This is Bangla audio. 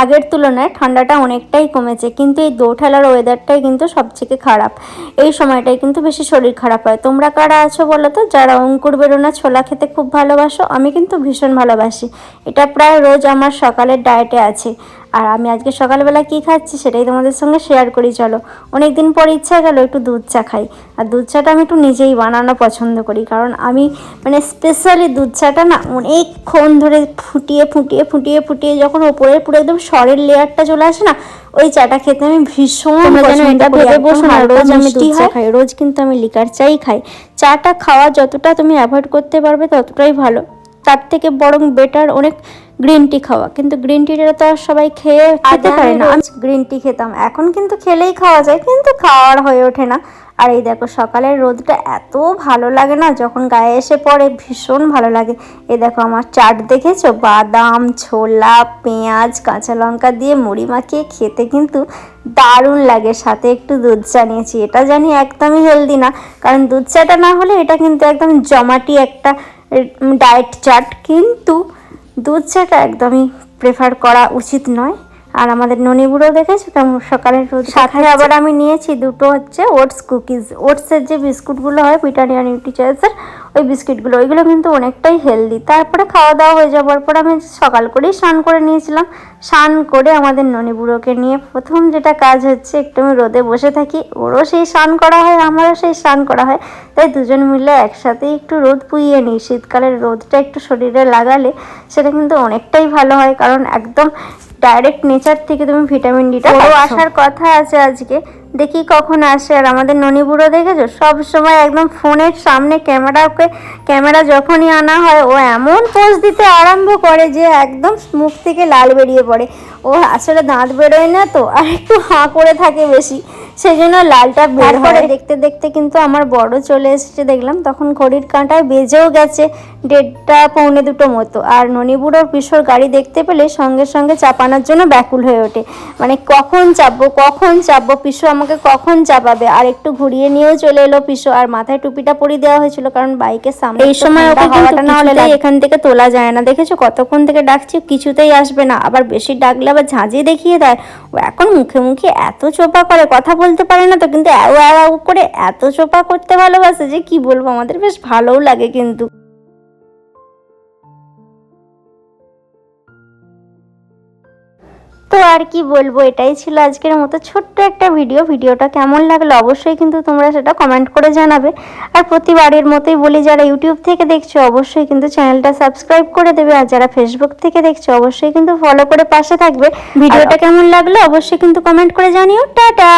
আগের তুলনায় ঠান্ডাটা অনেকটাই কমেছে, কিন্তু এই দৌঠেলার ওয়েদারটাই কিন্তু সবথেকে খারাপ। এই সময়টাই কিন্তু বেশি শরীর খারাপ হয়। তোমরা কারা আছো বলো তো? যারা অঙ্কুর, বেরোনা, ছোলা খেতে খুব ভালোবাসো, আমি কিন্তু ভীষণ ভালোবাসি। এটা প্রায় রোজ আমার সকালের ডায়েটে আছে। আর আমি আজকে সকালবেলা কি খাচ্ছি সেটাই তোমাদের সঙ্গে শেয়ার করি চলো। অনেক দিন পর ইচ্ছা গেল একটু দুধ চা খাই। আর দুধ চাটা আমি একটু নিজেই বানানো পছন্দ করি কারণ আমি মানে স্পেশালি দুধ চাটা না অনেকক্ষণ ধরে ফুটিয়ে ফুটিয়ে ফুটিয়ে ফুটিয়ে যখন ওপরের পুরো একদম সরের লেয়ারটা চলে আসে না ওই চাটা খেতে আমি ভীষণ রোজ আমি দুধ চা খাই রোজ কিন্তু আমি লিকার চাই খাই। চাটা খাওয়া যতটা তুমি অ্যাভয়েড করতে পারবে ততটাই ভালো। তার থেকে বরং বেটার অনেক গ্রিন টি খাওয়া। কিন্তু গ্রিন টিটা তো আর সবাই খেয়ে খেতে পারে না। গ্রিন টি খেতাম। এখন কিন্তু খেলেই খাওয়া যায়, কিন্তু খাওয়ার হয়ে ওঠে না। আর এই দেখো, সকালের রোদটা এত ভালো লাগে না, যখন গায়ে এসে পড়ে ভীষণ ভালো লাগে। এই দেখো, আমার চাট দেখেছ? বাদাম, ছোলা, পেঁয়াজ, কাঁচা লঙ্কা দিয়ে মুড়ি মাখিয়ে খেতে কিন্তু দারুণ লাগে। সাথে একটু দুধ চা নিয়েছি এটা জানি একদমই হেলদি না। কারণ দুধ চাটা না হলে এটা কিন্তু একদম জমাটি একটা ডায়েট চার্ট কিন্তু দুধ চাটা একদমই প্রেফার করা উচিত নয়। আর আমাদের ননি বুড়ো দেখেছ? কেমন সকালের রোদ সাথে আবার আমি নিয়েছি দুটো হচ্ছে ওটস কুকিজ ওটসের যে বিস্কুটগুলো হয় ব্রিটানিয়া নিউট্রি চয়েসের ওই বিস্কিটগুলো ওইগুলো কিন্তু অনেকটাই হেলদি তারপরে খাওয়া দাওয়া হয়ে যাওয়ার পর আমি সকাল করেই স্নান করে নিয়েছিলাম। স্নান করে আমাদের ননি বুড়োকে নিয়ে প্রথম যেটা কাজ হচ্ছে একটু আমি রোদে বসে থাকি। ওরও সেই স্নান করা হয় আমারও সেই স্নান করা হয়। তাই দুজন মিলে একসাথে একটু রোদ পুইয়ে নিই। শীতকালের রোদটা একটু শরীরে লাগালে সেটা কিন্তু অনেকটাই ভালো হয়। কারণ একদম ডাইরেক্ট নেচার থেকে তুমি ভিটামিন ডিটা আসার কথা আছে আজকে। দেখি কখন আসে। আর আমাদের ননি বুড়ো দেখেছ? সব সময় একদম ফোনের সামনে ক্যামেরাকে ক্যামেরা যখনই আনা হয় ও এমন পোজ দিতে আরম্ভ করে যে একদম মুখ থেকে লাল বেরিয়ে পড়ে। ও আসলে দাঁত বেরোয় না তো? আর একটু হাঁ করে থাকে বেশি। সেই জন্য লালটা বের করে দেখতে দেখতে কিন্তু আমার বড় চলে এসেছে দেখলাম। তখন ঘড়ির কাঁটায় বেজেও গেছে দেড়টা পৌনে দুটো মতো। আর ননিবুড়োর পিসোর গাড়ি দেখতে পেলে সঙ্গে সঙ্গে চাপানোর জন্য ব্যাকুল হয়ে ওঠে। মানে কখন চাপবো কখন চাপবো পিসো আমাকে কখন চাপাবে? আর একটু ঘুরিয়ে নিয়েও চলে এলো পিসো। আর মাথায় টুপিটা পরিয়ে দেওয়া হয়েছিল কারণ বাইকের সামনে এই সময় ওকে না হলে এখান থেকে তোলা যায় না। দেখেছ? কতক্ষণ থেকে ডাকছি কিছুতেই আসবে না। আবার বেশি ডাকলে আবার ঝাঁঝিয়ে দেখিয়ে দেয়। ও এখন মুখে মুখে এত চোপা করে কথা বলতে পারে না তো, কিন্তু অ্যাও অ্যাও করে এত চোপা করতে ভালোবাসে যে কি বলব, আমাদের বেশ ভালোও লাগে কিন্তু। তো আর কি বলব এটাই ছিল আজকের মতো ছোট্ট একটা ভিডিও ভিডিওটা কেমন লাগল অবশ্যই কিন্তু তোমরা সেটা কমেন্ট করে জানাবে। আর প্রতিবারের মতোই বলি যারা ইউটিউব থেকে দেখছ অবশ্যই কিন্তু চ্যানেলটা সাবস্ক্রাইব করে দেবে। আর যারা ফেসবুক থেকে দেখছ অবশ্যই কিন্তু ফলো করে পাশে থাকবে। ভিডিওটা কেমন লাগল অবশ্যই কিন্তু কমেন্ট করে জানিও। টাটা!